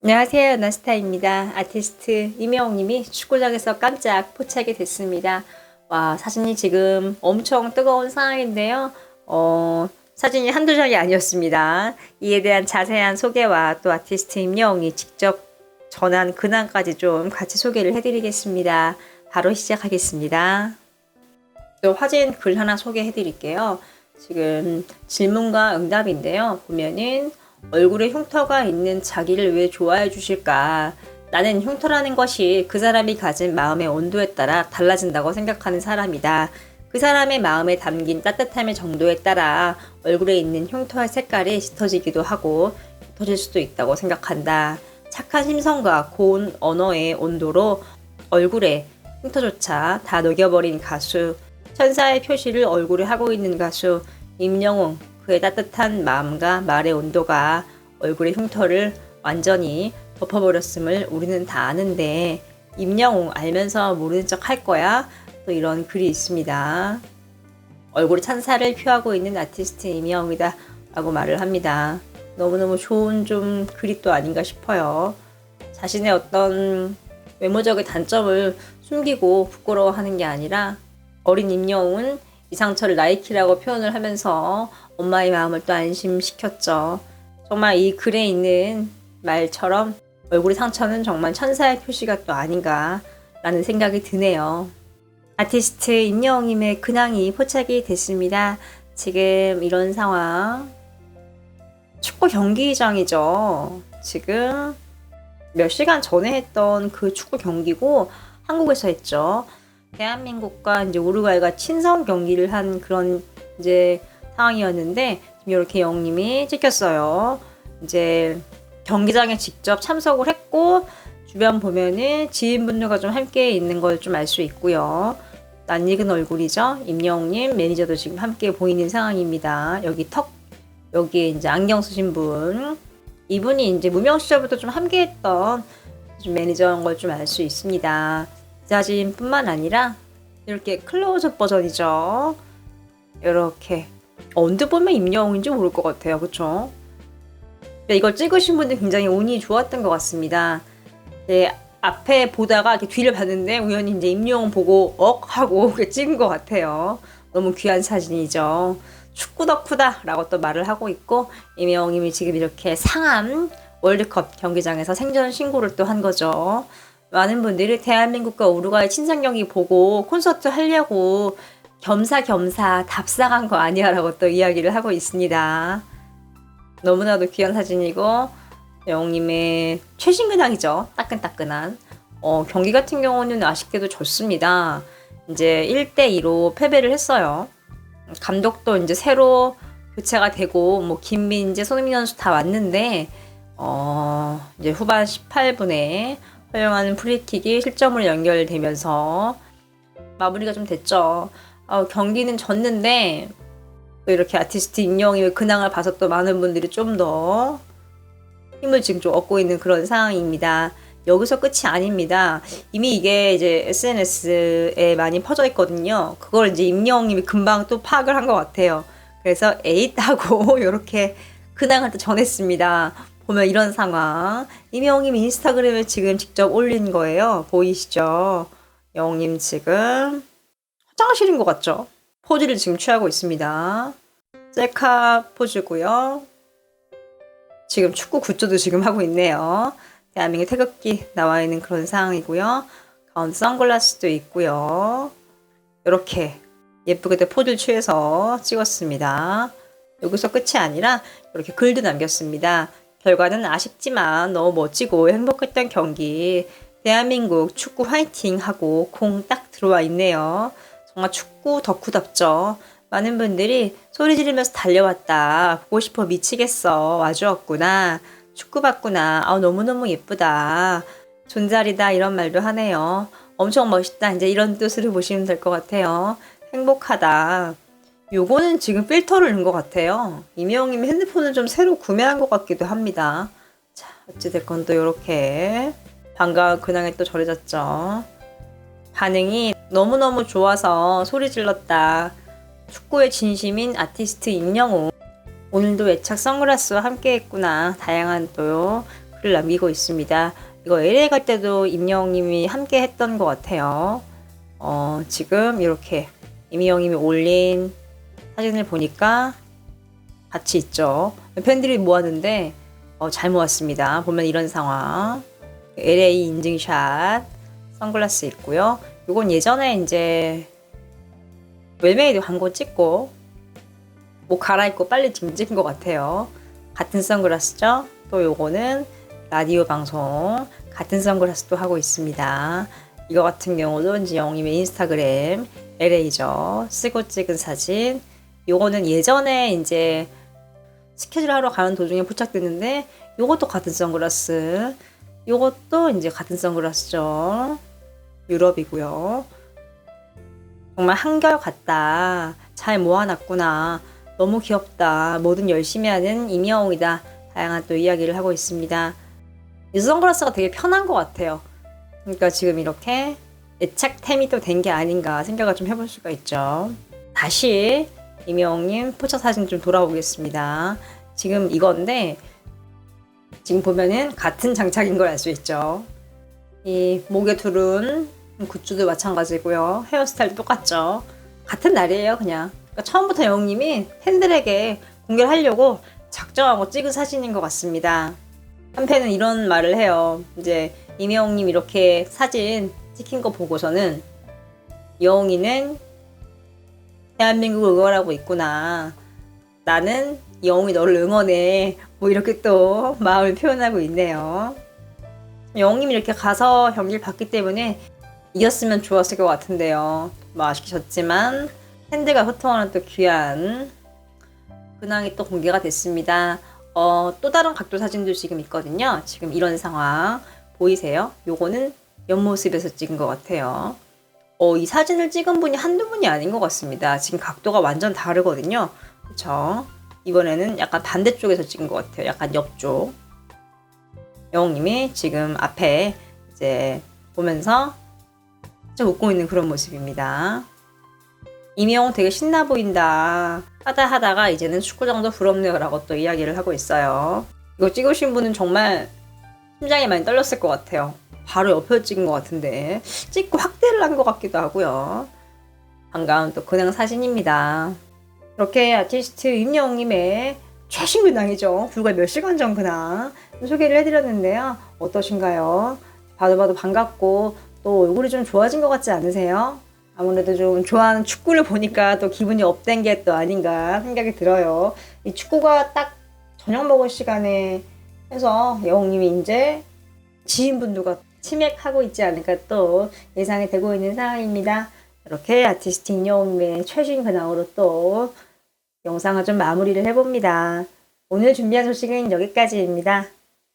안녕하세요. 나스타입니다. 아티스트 이명웅님이 축구장에서 깜짝 포착이 됐습니다. 와, 사진이 지금 엄청 뜨거운 상황인데요. 어, 사진이 한두 장이 아니었습니다. 이에 대한 자세한 소개와 또 아티스트 임영웅이 직접 전한 근황까지 좀 같이 소개를 해드리겠습니다. 바로 시작하겠습니다. 또 화진 글 하나 소개해 드릴게요. 지금 질문과 응답인데요. 보면은 얼굴에 흉터가 있는 자기를 왜 좋아해 주실까? 나는 흉터라는 것이 그 사람이 가진 마음의 온도에 따라 달라진다고 생각하는 사람이다. 그 사람의 마음에 담긴 따뜻함의 정도에 따라 얼굴에 있는 흉터의 색깔이 짙어지기도 하고 짙어질 수도 있다고 생각한다. 착한 심성과 고운 언어의 온도로 얼굴에 흉터조차 다 녹여버린 가수 천사의 표시를 얼굴에 하고 있는 가수 임영웅 그의 따뜻한 마음과 말의 온도가 얼굴의 흉터를 완전히 덮어버렸음을 우리는 다 아는데 임영웅 알면서 모르는 척 할 거야? 또 이런 글이 있습니다. 얼굴에 찬사를 표하고 있는 아티스트 임영웅이다 라고 말을 합니다. 너무너무 좋은 좀 글이 또 아닌가 싶어요. 자신의 어떤 외모적인 단점을 숨기고 부끄러워하는 게 아니라 어린 임영웅은 이 상처를 나이키라고 표현을 하면서 엄마의 마음을 또 안심시켰죠. 정말 이 글에 있는 말처럼 얼굴의 상처는 정말 천사의 표시가 또 아닌가라는 생각이 드네요. 아티스트 임영웅님의 근황이 포착이 됐습니다. 지금 이런 상황. 축구 경기장이죠. 지금 몇 시간 전에 했던 그 축구 경기고 한국에서 했죠. 대한민국과 이제 우루과이가 친선 경기를 한 그런 이제 상황이었는데 이렇게 영님이 찍혔어요. 이제 경기장에 직접 참석을 했고 주변 보면은 지인분들과 좀 함께 있는 걸 좀 알 수 있고요. 낯익은 얼굴이죠. 임영웅님 매니저도 지금 함께 보이는 상황입니다. 여기 턱 여기에 이제 안경 쓰신 분 이분이 이제 무명 시절부터 좀 함께했던 좀 매니저인 걸 좀 알 수 있습니다. 이 사진뿐만 아니라 이렇게 클로즈업 버전이죠. 이렇게 언제 보면 임영웅인지 모를 것 같아요. 그쵸? 이걸 찍으신 분들 굉장히 운이 좋았던 것 같습니다. 네, 앞에 보다가 이렇게 뒤를 봤는데 우연히 이제 임영웅 보고 억 하고 찍은 것 같아요. 너무 귀한 사진이죠. 축구 덕후다 라고 또 말을 하고 있고 임영웅님이 지금 이렇게 상암 월드컵 경기장에서 생전 신고를 또 한 거죠. 많은 분들이 대한민국과 우루과이 친선 경기 보고 콘서트 하려고 겸사겸사 답상한 거 아니야 라고 또 이야기를 하고 있습니다. 너무나도 귀한 사진이고 영님의 최신 근황이죠. 따끈따끈한. 어, 경기 같은 경우는 아쉽게도 졌습니다. 이제 1대2로 패배를 했어요. 감독도 이제 새로 교체가 되고 뭐 김민재, 손흥민 선수 다 왔는데 어, 이제 후반 18분에 허용하는 프리킥이 실점으로 연결되면서 마무리가 좀 됐죠. 어, 경기는 졌는데 또 이렇게 아티스트 임영웅의 근황을 봐서 또 많은 분들이 좀 더 힘을 지금 좀 얻고 있는 그런 상황입니다. 여기서 끝이 아닙니다. 이미 이게 이제 SNS에 많이 퍼져 있거든요. 그걸 이제 임영웅님이 금방 또 파악을 한 것 같아요. 그래서 에잇 하고 이렇게 근황을 또 전했습니다. 보면 이런 상황. 임영웅님 인스타그램에 지금 직접 올린 거예요. 보이시죠? 영웅님 지금 화장실인 것 같죠? 포즈를 지금 취하고 있습니다. 셀카 포즈고요. 지금 축구 굿즈도 지금 하고 있네요. 대한민국 태극기 나와 있는 그런 상황이고요. 가운데 선글라스도 있고요. 이렇게 예쁘게 포즈를 취해서 찍었습니다. 여기서 끝이 아니라 이렇게 글도 남겼습니다. 결과는 아쉽지만 너무 멋지고 행복했던 경기. 대한민국 축구 화이팅 하고 공 딱 들어와 있네요. 정말 축구 덕후답죠. 많은 분들이 소리 지르면서 달려왔다. 보고 싶어 미치겠어. 와주었구나. 축구 봤구나. 아, 너무너무 예쁘다. 존잘이다. 이런 말도 하네요. 엄청 멋있다. 이제 이런 뜻으로 보시면 될 것 같아요. 행복하다. 요거는 지금 필터를 넣은 것 같아요. 이명님이 핸드폰을 좀 새로 구매한 것 같기도 합니다. 자, 어찌됐건 또 이렇게 반가운 근황에 또 절해졌죠. 반응이 너무너무 좋아서 소리 질렀다. 축구의 진심인 아티스트 임영웅. 오늘도 애착 선글라스와 함께 했구나. 다양한 또 글을 남기고 있습니다. 이거 LA 갈 때도 임영님이 함께 했던 것 같아요. 어, 지금 이렇게 임영님이 올린 사진을 보니까 같이 있죠. 팬들이 모았는데 어, 잘 모았습니다. 보면 이런 상황. LA 인증샷, 선글라스 있고요. 요건 예전에 이제 웰메이드 광고 찍고 뭐 갈아입고 빨리 찍은 것 같아요. 같은 선글라스죠. 또 요거는 라디오 방송 같은 선글라스도 하고 있습니다. 이거 같은 경우도 이제 영님의 인스타그램 LA죠. 쓰고 찍은 사진. 요거는 예전에 이제 스케줄 하러 가는 도중에 포착됐는데 요것도 같은 선글라스. 요것도 이제 같은 선글라스죠. 유럽이고요. 정말 한결 같다. 잘 모아놨구나. 너무 귀엽다. 뭐든 열심히 하는 임영웅이다. 다양한 또 이야기를 하고 있습니다. 이 선글라스가 되게 편한 것 같아요. 그러니까 지금 이렇게 애착템이 또 된 게 아닌가 생각을 좀 해볼 수가 있죠. 다시 임영웅님 포착 사진 좀 돌아오겠습니다. 지금 이건데 지금 보면은 같은 장착인 걸 알 수 있죠. 이 목에 두른 굿즈도 마찬가지고요. 헤어스타일도 똑같죠. 같은 날이에요, 그냥. 그러니까 처음부터 영웅님이 팬들에게 공개를 하려고 작정하고 찍은 사진인 것 같습니다. 한편은 이런 말을 해요. 이제 임영웅님 이렇게 사진 찍힌 거 보고서는 영웅이는 대한민국을 응원하고 있구나. 나는 영웅이 너를 응원해. 뭐 이렇게 또 마음을 표현하고 있네요. 영웅님이 이렇게 가서 경기를 봤기 때문에 이겼으면 좋았을 것 같은데요. 뭐 아쉽게 졌지만 팬들과 소통하는 또 귀한 근황이 또 공개가 됐습니다. 어, 또 다른 각도 사진도 지금 있거든요. 지금 이런 상황 보이세요? 요거는 옆모습에서 찍은 것 같아요. 어, 이 사진을 찍은 분이 한두 분이 아닌 것 같습니다. 지금 각도가 완전 다르거든요. 그쵸? 이번에는 약간 반대쪽에서 찍은 것 같아요. 약간 옆쪽. 영웅님이 지금 앞에 이제 보면서 좀 웃고 있는 그런 모습입니다. 이명웅 되게 신나 보인다. 하다 하다가 이제는 축구장도 부럽네요. 라고 또 이야기를 하고 있어요. 이거 찍으신 분은 정말 심장이 많이 떨렸을 것 같아요. 바로 옆에 찍은 것 같은데. 찍고 확 대를 한것 같기도 하고요. 반가운 또 근황 사진입니다. 이렇게 아티스트 임영웅님의 최신 근황이죠. 불과 몇 시간 전 근황 소개를 해드렸는데요. 어떠신가요? 봐도 봐도 반갑고 또 얼굴이 좀 좋아진 것 같지 않으세요? 아무래도 좀 좋아하는 축구를 보니까 또 기분이 업된 게 또 아닌가 생각이 들어요. 이 축구가 딱 저녁 먹을 시간에 해서 영웅님이 이제 지인분들과 치맥하고 있지 않을까 또 예상이 되고 있는 상황입니다. 이렇게 아티스트 임영웅님의 최신 근황으로 또 영상을 좀 마무리를 해봅니다. 오늘 준비한 소식은 여기까지입니다.